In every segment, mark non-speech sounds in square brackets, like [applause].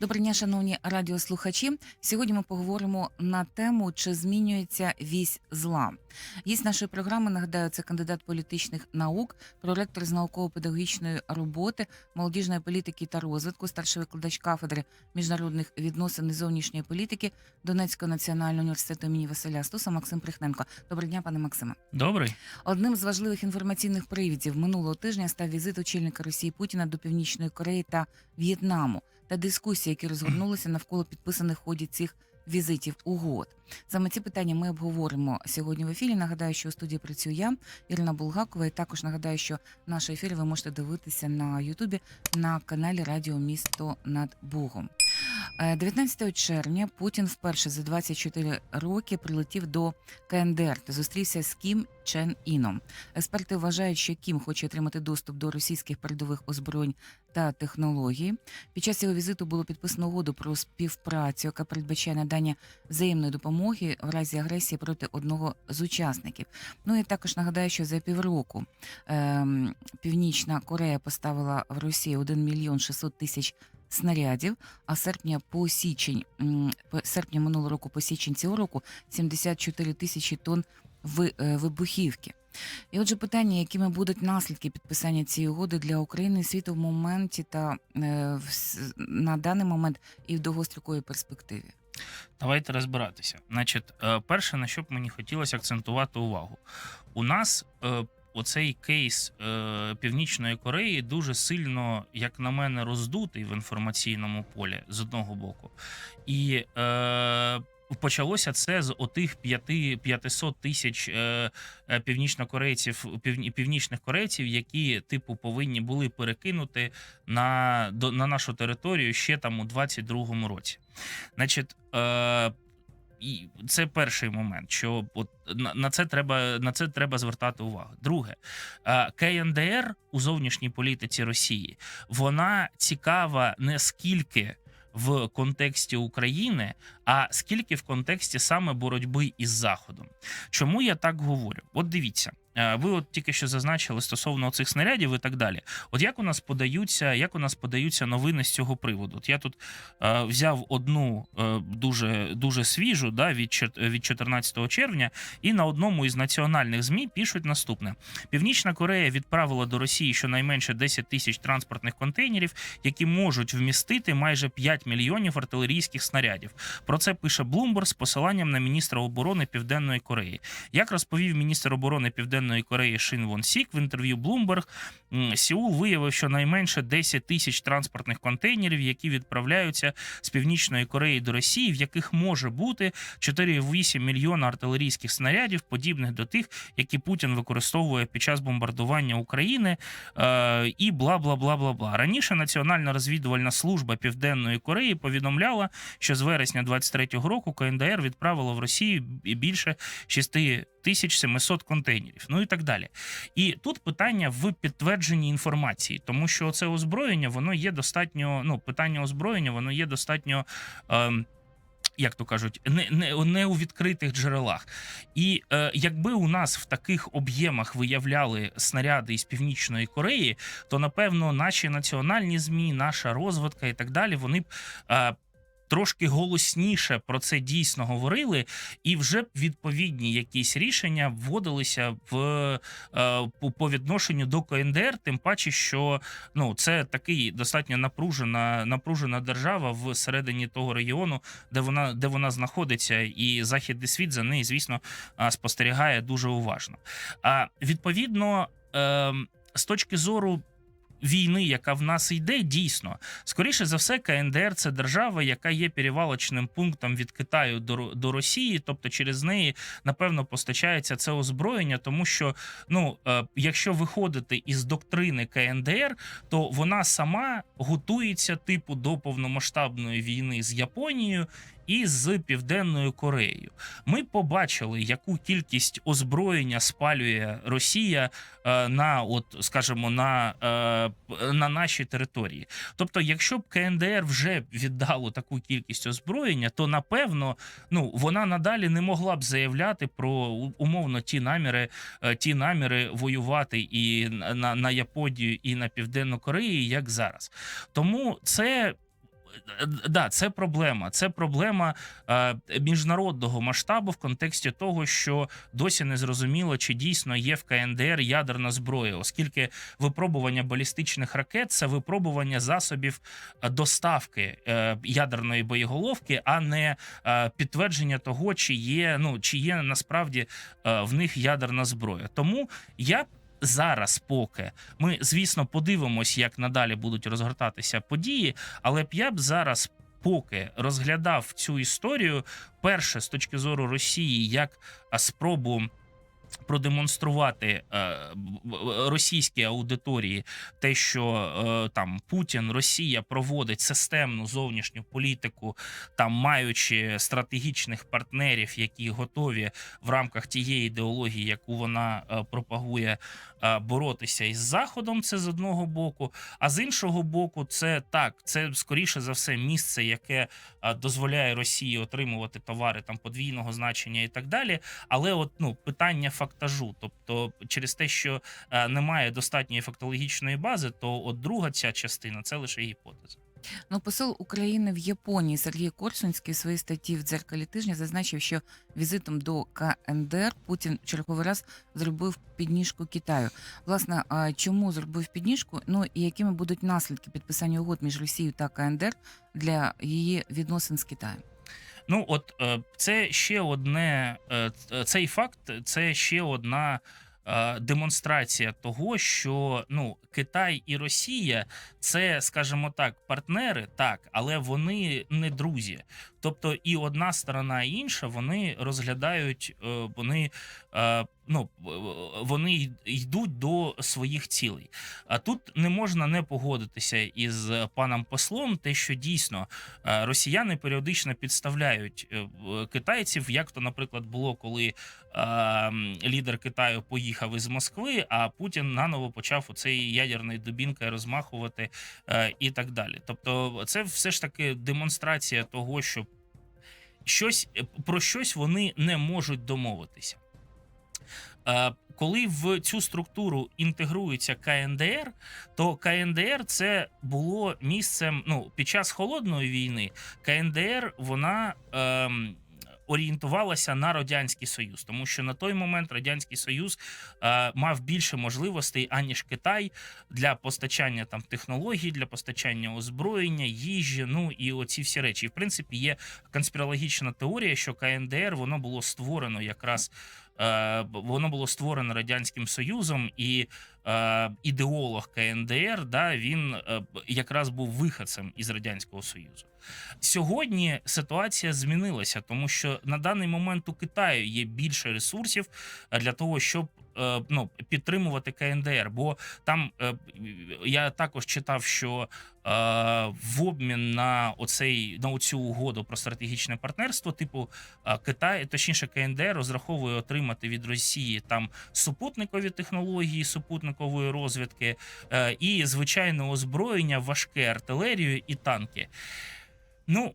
Доброго дня, шановні радіослухачі. Сьогодні ми поговоримо на тему, чи змінюється вісь зла. Гість нашої програми нагадаю, це кандидат політичних наук, проректор з науково-педагогічної роботи, молодіжної політики та розвитку, старший викладач кафедри міжнародних відносин і зовнішньої політики Донецького національного університету імені Василя Стуса Максим Прихненко. Доброго дня, пане Максиме. Добрий. Одним з важливих інформаційних привідів минулого тижня став візит очільника Росії Путіна до Північної Кореї та В'єтнаму та дискусії, які розгорнулися навколо підписаних в ході цих візитів угод. Саме ці питання ми обговоримо сьогодні в ефірі. Нагадаю, що у студії працюю я, Ірина Булгакова. І також нагадаю, що наш ефір ви можете дивитися на Ютубі на каналі Радіо Місто над Бугом. Е, 19 червня Путін вперше за 24 роки прилетів до КНДР та зустрівся з Кім Чен Іном. Експерти вважають, що Кім хоче отримати доступ до російських передових озброєнь та технологій. Під час цього візиту було підписано угоду про співпрацю, яка передбачає надання взаємної допомоги в разі агресії проти одного з учасників. Ну і також нагадаю, що за півроку ем, Північна Корея поставила в Росію 1 мільйон 600 тисяч снарядів. А серпня по січень серпня минулого року по січень цього року 74 тисячі тонн е, вибухівки. І отже, питання, якими будуть наслідки підписання цієї угоди для України і світу в моменті та е, на даний момент і в довгостроковій перспективі. Давайте розбиратися. Значить, е, перше, на що б мені хотілося акцентувати увагу. У нас оцей кейс е, Північної Кореї дуже сильно, як на мене, роздутий в інформаційному полі з одного боку. І е, почалося це з отих п'яти 500 тисяч е, е, північнокорейців, півні, північних корейців, які, типу, повинні були перекинути на, до, на нашу територію ще там у 22-му році. Значить, е, і це перший момент, що от на, це треба на це треба звертати увагу. Друге, КНДР у зовнішній політиці Росії вона цікава не скільки в контексті України, а скільки в контексті саме боротьби із Заходом. Чому я так говорю? От дивіться. Е, Ви от тільки що зазначили стосовно цих снарядів і так далі. От як у нас подаються, як у нас подаються новини з цього приводу? От я тут е, взяв одну е, дуже дуже свіжу, да, від від 14 червня, і на одному із національних змі пишуть наступне: Північна Корея відправила до Росії щонайменше 10 тисяч транспортних контейнерів, які можуть вмістити майже 5 мільйонів артилерійських снарядів. Про це пише Bloomberg з посиланням на міністра оборони Південної Кореї. Як розповів міністр оборони Південної Південної Кореї Шин Вон Сік в інтерв'ю Bloomberg Сіул виявив, що найменше 10 тисяч транспортних контейнерів, які відправляються з північної Кореї до Росії, в яких може бути 4,8 мільйона артилерійських снарядів, подібних до тих, які Путін використовує під час бомбардування України, е, і бла бла бла бла бла. Раніше Національна розвідувальна служба Південної Кореї повідомляла, що з вересня 23-го року КНДР відправило в Росію більше 6 1700 контейнерів, ну і так далі. І тут питання в підтвердженні інформації, тому що це озброєння, воно є достатньо. Ну, питання озброєння, воно є достатньо. Е, як то кажуть, не не, не у відкритих джерелах, і е, якби у нас в таких об'ємах виявляли снаряди із північної Кореї, то напевно наші національні змі, наша розвитка і так далі, вони б е, Трошки голосніше про це дійсно говорили, і вже відповідні якісь рішення вводилися в е, по, відношенню до КНДР, тим паче, що ну це такий достатньо напружена напружена держава в середині того регіону, де вона де вона знаходиться, і західний світ за неї, звісно, спостерігає дуже уважно. А відповідно, ем, з точки зору. Війни, яка в нас йде, дійсно. Скоріше за все, КНДР це держава, яка є перевалочним пунктом від Китаю до, до Росії, тобто через неї напевно постачається це озброєння, тому що ну е, якщо виходити із доктрини КНДР, то вона сама готується типу до повномасштабної війни з Японією і з Південною Кореєю. Ми побачили, яку кількість озброєння спалює Росія е, на, от скажімо, на, е, на нашій території. Тобто, якщо б КНДР вже віддало таку кількість озброєння, то напевно ну вона надалі не могла б заявляти про умовно ті наміри, е, ті наміри воювати і на, на Японію, і на Південну Корею, як зараз. Тому це да, це проблема. Це проблема е, міжнародного масштабу в контексті того, що досі не зрозуміло, чи дійсно є в КНДР ядерна зброя, оскільки випробування балістичних ракет це випробування засобів е, доставки е, ядерної боєголовки, а не е, підтвердження того, чи є ну чи є насправді е, в них ядерна зброя. Тому я зараз, поки ми, звісно, подивимось, як надалі будуть розгортатися події, але б я б зараз. Поки розглядав цю історію, перше з точки зору Росії, як спробу продемонструвати е, російській аудиторії те, що е, там Путін, Росія проводить системну зовнішню політику, там маючи стратегічних партнерів, які готові в рамках тієї ідеології, яку вона е, пропагує, боротися із Заходом. Це з одного боку. А з іншого боку, це так, це скоріше за все місце, яке дозволяє Росії отримувати товари там подвійного значення і так далі. Але от ну питання фактажу, тобто через те, що е, немає достатньої фактологічної бази, то от друга ця частина це лише гіпотеза. Ну, посол України в Японії Сергій Корсунський в своїй статті в дзеркалі тижня зазначив, що візитом до КНДР Путін черговий раз зробив підніжку Китаю. Власне, чому зробив підніжку? Ну і якими будуть наслідки підписання угод між Росією та КНДР для її відносин з Китаєм? Ну, от е, це ще одне е, цей факт, це ще одна. е, Демонстрація того, що ну Китай і Росія це, скажімо так, партнери, так, але вони не друзі. Тобто, і одна сторона, і інша вони розглядають, вони ну е, вони йдуть до своїх цілей. А тут не можна не погодитися із паном послом, те, що дійсно е, росіяни періодично підставляють е, китайців, як то, наприклад, було, коли е, лідер Китаю поїхав із Москви, а Путін наново почав оцей ядерний дубінкою розмахувати е, і так далі. Тобто, це все ж таки демонстрація того, що щось про щось вони не можуть домовитися. Е, Коли в цю структуру інтегрується КНДР, то КНДР це було місцем. Ну під час холодної війни КНДР вона ем, орієнтувалася на радянський союз, тому що на той момент радянський союз е, мав більше можливостей аніж Китай для постачання там технологій, для постачання озброєння, їжі. Ну і оці всі речі. І, в принципі, є конспірологічна теорія, що КНДР воно було створено якраз. Е, Воно було створено радянським союзом, і е, ідеолог КНДР да він е, якраз був виходцем із радянського союзу. Сьогодні ситуація змінилася, тому що на даний момент у Китаю є більше ресурсів для того, щоб ну, підтримувати КНДР. Бо там е, я також читав, що е, в обмін на оцей на оцю угоду про стратегічне партнерство, типу е, Китай, точніше КНДР, розраховує отримати від Росії там супутникові технології, супутникової розвідки е, і звичайне озброєння, важке артилерію і танки. Ну,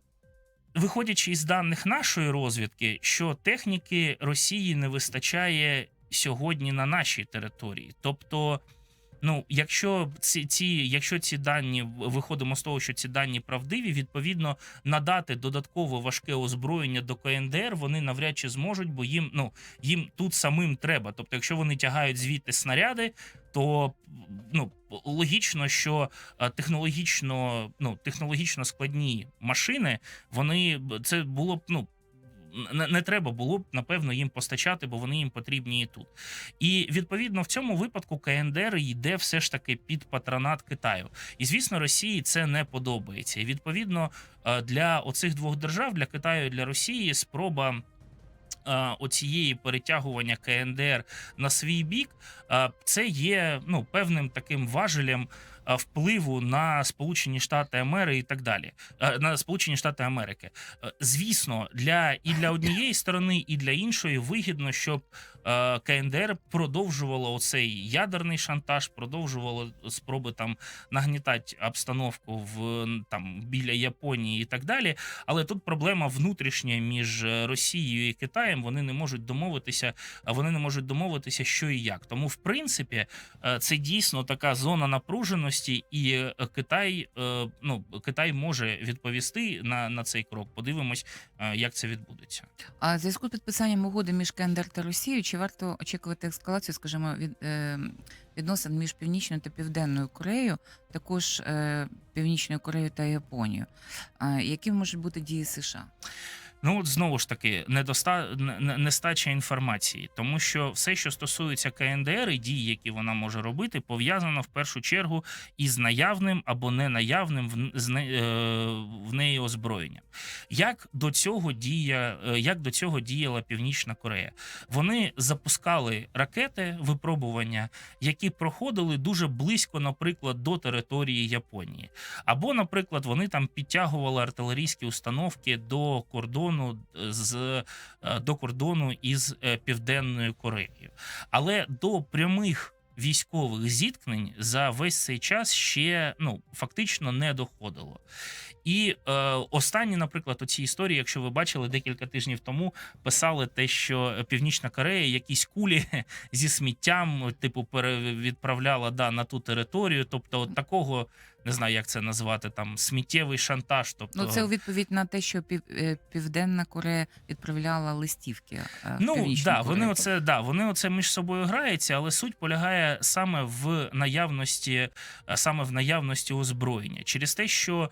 виходячи із даних нашої розвідки, що техніки Росії не вистачає сьогодні на нашій території. Тобто, ну, якщо ці, ці, якщо ці дані виходимо з того, що ці дані правдиві, відповідно надати додатково важке озброєння до КНДР вони навряд чи зможуть, бо їм ну їм тут самим треба. Тобто, якщо вони тягають звідти снаряди, то ну логічно, що е, технологічно, ну технологічно складні машини, вони це було б ну. Не, треба було б напевно їм постачати, бо вони їм потрібні і тут. І відповідно в цьому випадку КНДР йде все ж таки під патронат Китаю. І звісно, Росії це не подобається. І відповідно е, для оцих двох держав, для Китаю і для Росії, спроба. е, Оцієї перетягування КНДР на свій бік, е, це є ну певним таким важелем впливу на Сполучені Штати Америки і так далі. Е, На Сполучені Штати Америки. Е, Звісно, для і для однієї сторони, і для іншої вигідно, щоб е, КНДР продовжувало оцей ядерний шантаж, продовжувало спроби там нагнітати обстановку в там біля Японії і так далі. Але тут проблема внутрішня між е, Росією і Китаєм. Вони не можуть домовитися, а вони не можуть домовитися, що і як. Тому, в принципі, е, це дійсно така зона напруженості. і е, Китай, е, ну Китай може відповісти на, на цей крок. Подивимось, е, як це відбудеться. А зв'язку з підписанням угоди між КНДР та Росією, чи варто очікувати ескалацію, скажімо, від е, відносин між Північною та Південною Кореєю, також е, Північною Кореєю та Японією? Які можуть бути дії США? Ну от знову ж таки, недоста... не- не- нестача інформації, тому що все, що стосується КНДР і дій, які вона може робити, пов'язано в першу чергу із наявним або ненаявним в, не- е, в неї озброєнням. Як до цього дія, е, як до цього діяла Північна Корея? Вони запускали ракети випробування, які проходили дуже близько, наприклад, до території Японії. Або, наприклад, вони там підтягували артилерійські установки до кордону з е, до кордону із е, Південною Кореєю. Але до прямих військових зіткнень за весь цей час ще ну фактично не доходило. І е, останні, наприклад, оці історії, якщо ви бачили декілька тижнів тому, писали те, що Північна Корея якісь кулі [laughs] зі сміттям, типу, перевідправляла да, на ту територію. Тобто, от такого не знаю, як це назвати, там сміттєвий шантаж. Тобто, Ну це у відповідь на те, що Пів, е, Південна Корея відправляла листівки. е, Ну да, вони оце да, вони оце між собою граються, але суть полягає саме в наявності, е, саме в наявності озброєння. Через те, що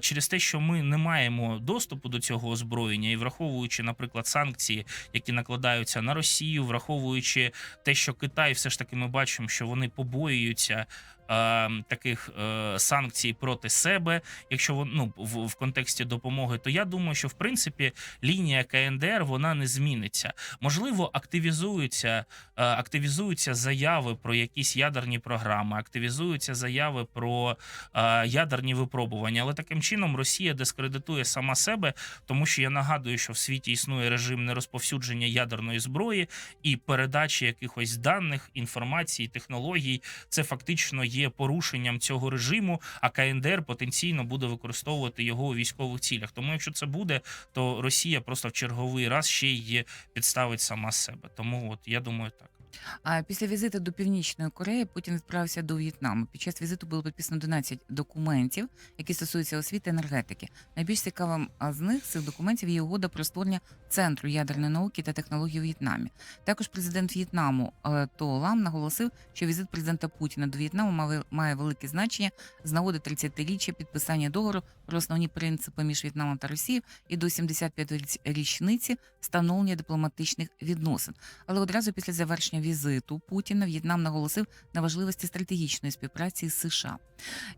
через те, що ми не маємо доступу до цього озброєння, і враховуючи, наприклад, санкції, які накладаються на Росію, враховуючи те, що Китай, все ж таки, ми бачимо, що вони побоюються. е, Таких е, санкцій проти себе, якщо вон- ну, в, в контексті допомоги, то я думаю, що в принципі лінія КНДР вона не зміниться. Можливо, активізуються, е, активізуються заяви про якісь ядерні програми, активізуються заяви про е, ядерні випробування. Але таким чином Росія дискредитує сама себе, тому що я нагадую, що в світі існує режим нерозповсюдження ядерної зброї і передачі якихось даних, інформації, технологій. Це фактично є порушенням цього режиму. А КНДР потенційно буде використовувати його у військових цілях. Тому, якщо це буде, то Росія просто в черговий раз ще й підставить сама себе. Тому от я думаю, так. А після візиту до Північної Кореї Путін відправився до В'єтнаму. Під час візиту було підписано 11 документів, які стосуються освіти і енергетики. Найбільш цікавим з них цих документів є угода про створення центру ядерної науки та технологій у В'єтнамі. Також президент В'єтнаму е, То Лам наголосив, що візит президента Путіна до В'єтнаму має- велике значення з нагоди 30-річчя підписання договору про основні принципи між В'єтнамом та Росією і до 75-ї річниці встановлення дипломатичних відносин. Але одразу після завершення візиту Путіна В'єтнам наголосив на важливості стратегічної співпраці з США.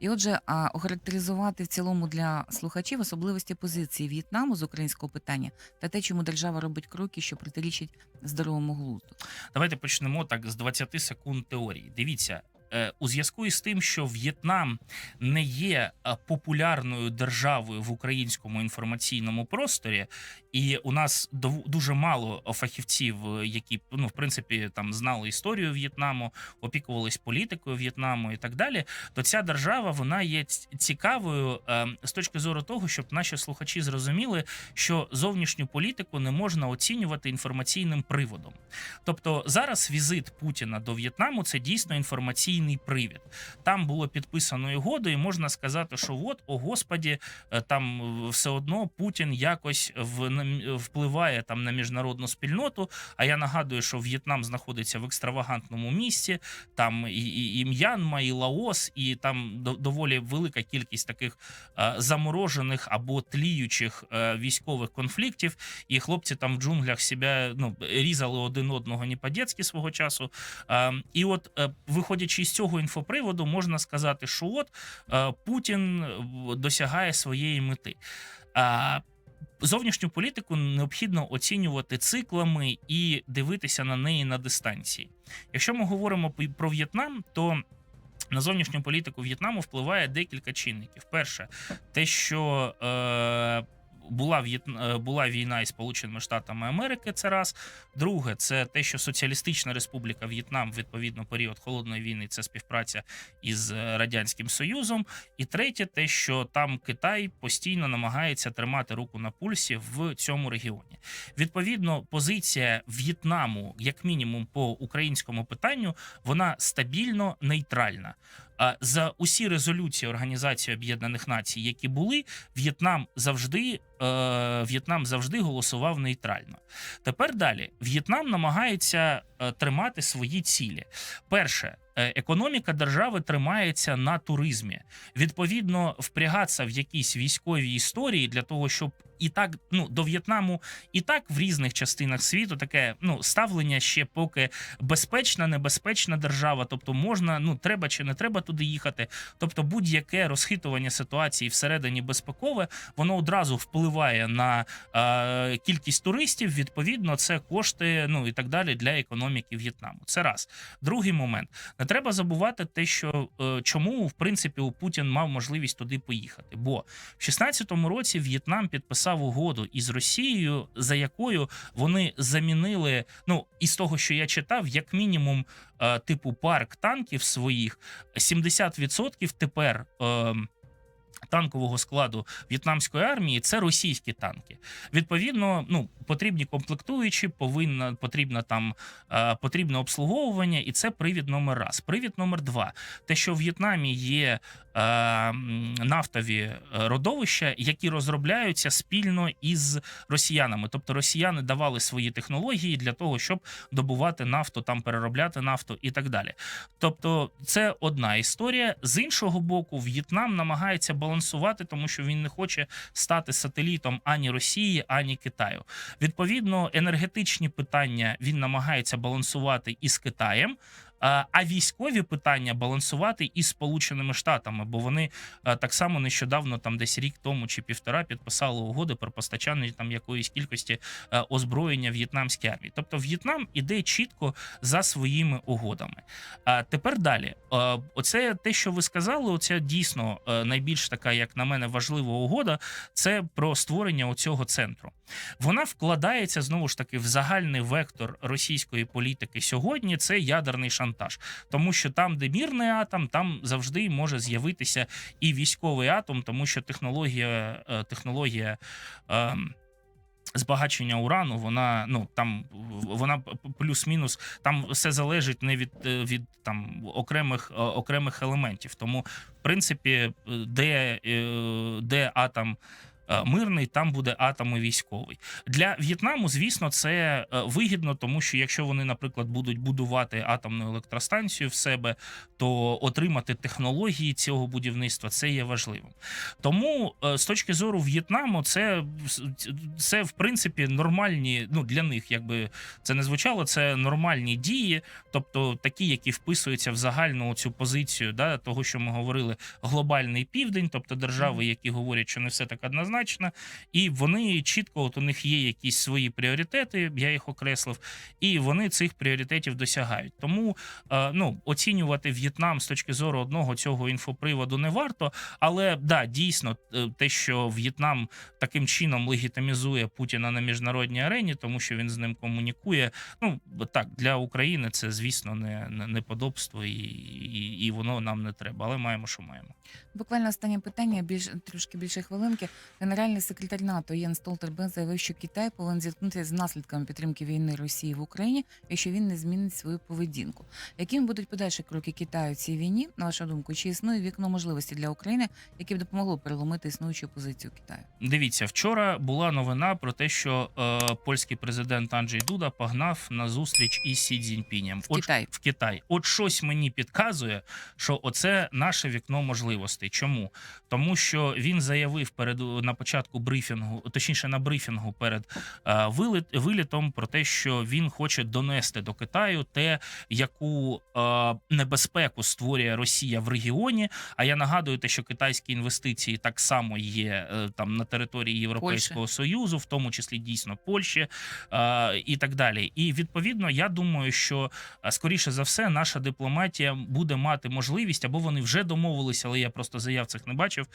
І отже, охарактеризувати в цілому для слухачів особливості позиції В'єтнаму з українського питання та те, чому держава робить кроки, що протирічать здоровому глузду. Давайте почнемо так з 20 секунд теорії. Дивіться. Е, У зв'язку із тим, що В'єтнам не є е, популярною державою в українському інформаційному просторі, і у нас дуже мало фахівців, е, які ну в принципі там знали історію В'єтнаму, опікувались політикою В'єтнаму і так далі. То ця держава вона є цікавою з точки зору того, щоб наші слухачі зрозуміли, що зовнішню політику не можна оцінювати інформаційним приводом. Тобто зараз візит Путіна до В'єтнаму це дійсно інформаційний привід. Там було підписано угоду, і можна сказати, що от, о господі, е, там е, все одно Путін якось впливає там на міжнародну спільноту. А я нагадую, що В'єтнам знаходиться в екстравагантному місці. Там і, і, і М'янма, і Лаос, і там доволі велика кількість таких е, заморожених або тліючих військових конфліктів. І хлопці там в джунглях себе ну, різали один одного не по-дєцьки свого часу. Е, І от, виходячи з цього інфоприводу, можна сказати, що от е, Путін е, досягає своєї мети. Зовнішню політику необхідно оцінювати циклами і дивитися на неї на дистанції. Якщо ми говоримо про В'єтнам, то на зовнішню політику В'єтнаму впливає декілька чинників. Перше, те, що е, була, В'єтна- е, була війна із Сполученими Штатами Америки, це раз. Друге, це те, що Соціалістична Республіка В'єтнам, відповідно, період холодної війни, це співпраця із е, Радянським Союзом. І третє, те, що там Китай постійно намагається тримати руку на пульсі в цьому регіоні. Відповідно, позиція В'єтнаму, як мінімум, по українському питанню, вона стабільно нейтральна. За усі резолюції Організації Об'єднаних Націй, які були, В'єтнам завжди е, В'єтнам завжди голосував нейтрально. Тепер далі В'єтнам намагається е, тримати свої цілі. Перше, економіка держави тримається на туризмі. Відповідно, впрягатися в якісь військові історії для того, щоб і так ну до В'єтнаму і так в різних частинах світу таке ну ставлення ще поки безпечна, небезпечна держава. Тобто можна, ну треба чи не треба туди їхати. Тобто, будь-яке розхитування ситуації всередині безпекове, воно одразу впливає на е, кількість туристів. Відповідно, це кошти, ну і так далі для економіки В'єтнаму. Це раз. Другий момент треба забувати те, що е, чому в принципі Путін мав можливість туди поїхати. Бо в 16-му році В'єтнам підписав угоду із Росією, за якою вони замінили. Ну із того, що я читав, як мінімум, е, типу парк танків своїх 70% тепер. Е, Танкового складу в'єтнамської армії це російські танки. Відповідно, ну потрібні комплектуючі, повинна потрібна там е, потрібне обслуговування, і це привід номер раз. Привід номер два: те, що в В'єтнамі є е, нафтові е, родовища, які розробляються спільно із росіянами. Тобто росіяни давали свої технології для того, щоб добувати нафту, там переробляти нафту і так далі. Тобто, це одна історія. З іншого боку, В'єтнам намагається балансувати, тому що він не хоче стати сателітом ані Росії, ані Китаю. Відповідно, енергетичні питання він намагається балансувати із Китаєм. А а військові питання балансувати із Сполученими Штатами, бо вони е, так само нещодавно, там десь рік тому чи півтора, підписали угоди про постачання там якоїсь кількості е, озброєння в'єтнамській армії. Тобто В'єтнам іде чітко за своїми угодами. А тепер далі, Е, оце те, що ви сказали, оце дійсно е, найбільш така, як на мене, важлива угода. Це про створення оцього центру. Вона вкладається знову ж таки в загальний вектор російської політики сьогодні. Це ядерний шантаж, тому що там, де мірний атом, там завжди може з'явитися і військовий атом, тому що технологія, е, технологія. ем, Збагачення урану, вона ну там вона плюс-мінус, там все залежить не від, е, від там окремих е, окремих елементів. Тому, в принципі, де, де атом мирний, там буде атом військовий. Для В'єтнаму, звісно, це е, вигідно, тому що якщо вони, наприклад, будуть будувати атомну електростанцію в себе, то отримати технології цього будівництва це є важливим. Тому е, з точки зору В'єтнаму, це, це в принципі нормальні. Ну для них, якби це не звучало, це нормальні дії, тобто такі, які вписуються в загальну цю позицію, да, того, що ми говорили, глобальний південь, тобто держави, які говорять, що не все так однозначно, і вони чітко, от у них є якісь свої пріоритети, я їх окреслив, і вони цих пріоритетів досягають. Тому е, ну оцінювати В'єтнам з точки зору одного цього інфоприводу не варто. Але да, дійсно, е, те, що В'єтнам таким чином легітимізує Путіна на міжнародній арені, тому що він з ним комунікує. Ну так для України це звісно не, не неподобство, і, і, і воно нам не треба. Але маємо, що маємо. Буквально останнє питання, більш трошки більше хвилинки. Генеральний секретар НАТО Єн Столтерберг заявив, що Китай повинен зіткнутися з наслідками підтримки війни Росії в Україні, якщо він не змінить свою поведінку. Якими будуть подальші кроки Китаю в цій війні? На вашу думку, чи існує вікно можливості для України, яке б допомогло переломити існуючу позицію Китаю? Дивіться, вчора була новина про те, що е, польський президент Анджей Дуда погнав на зустріч із Сі Цзіньпінем. В Китай. в Китай. От щось мені підказує, що оце наше вікно можливостей. Чому? Тому що він заявив перед на початку брифінгу, точніше на брифінгу перед е, виліт, вилітом про те, що він хоче донести до Китаю те, яку е, небезпеку створює Росія в регіоні. А я нагадую, те, що китайські інвестиції так само є е, там на території Європейського Союзу, в тому числі дійсно Польщі і так далі. І відповідно, я думаю, що скоріше за все, наша дипломатія буде мати можливість, або вони вже домовилися, але я просто заяв цих не бачив.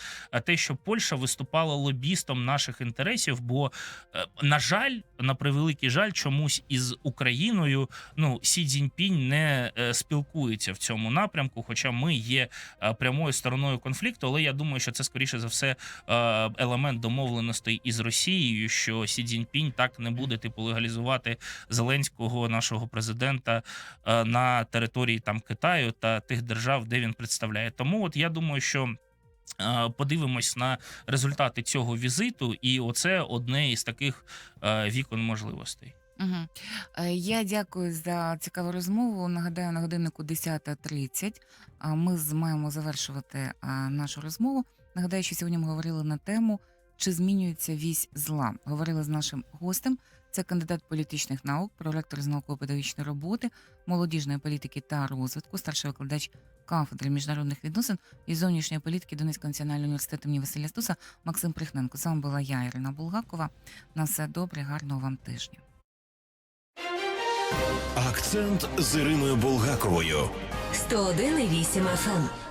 Те, що Польща виступала лобістом наших інтересів. Бо, е, на жаль, на превеликий жаль, чомусь із Україною ну Сі Цзіньпінь не е, спілкується в цьому напрямку, хоча ми є е, прямою стороною конфлікту. Але я думаю, що це скоріше за все елемент домовленостей із Росією, що Сі Цзіньпінь так не буде типу легалізувати Зеленського, нашого президента, на території там Китаю та тих держав, де він представляє. Тому от я думаю, що. Е, Подивимось на результати цього візиту, і оце одне із таких е, вікон можливостей. Угу. Я дякую за цікаву розмову. Нагадаю, на годиннику 10.30 а, ми маємо завершувати нашу розмову. Нагадаю, що сьогодні ми говорили на тему, чи змінюється вісь зла. Говорили з нашим гостем. Це кандидат політичних наук, проректор з науково-педагогічної роботи, молодіжної політики та розвитку, старший викладач кафедри міжнародних відносин і зовнішньої політики Донецького національного університету імені Василя Стуса Максим Прихненко. З вами була я, Ірина Булгакова. На все добре, гарного вам тижня. Акцент з Іриною Булгаковою. 101,8 FM.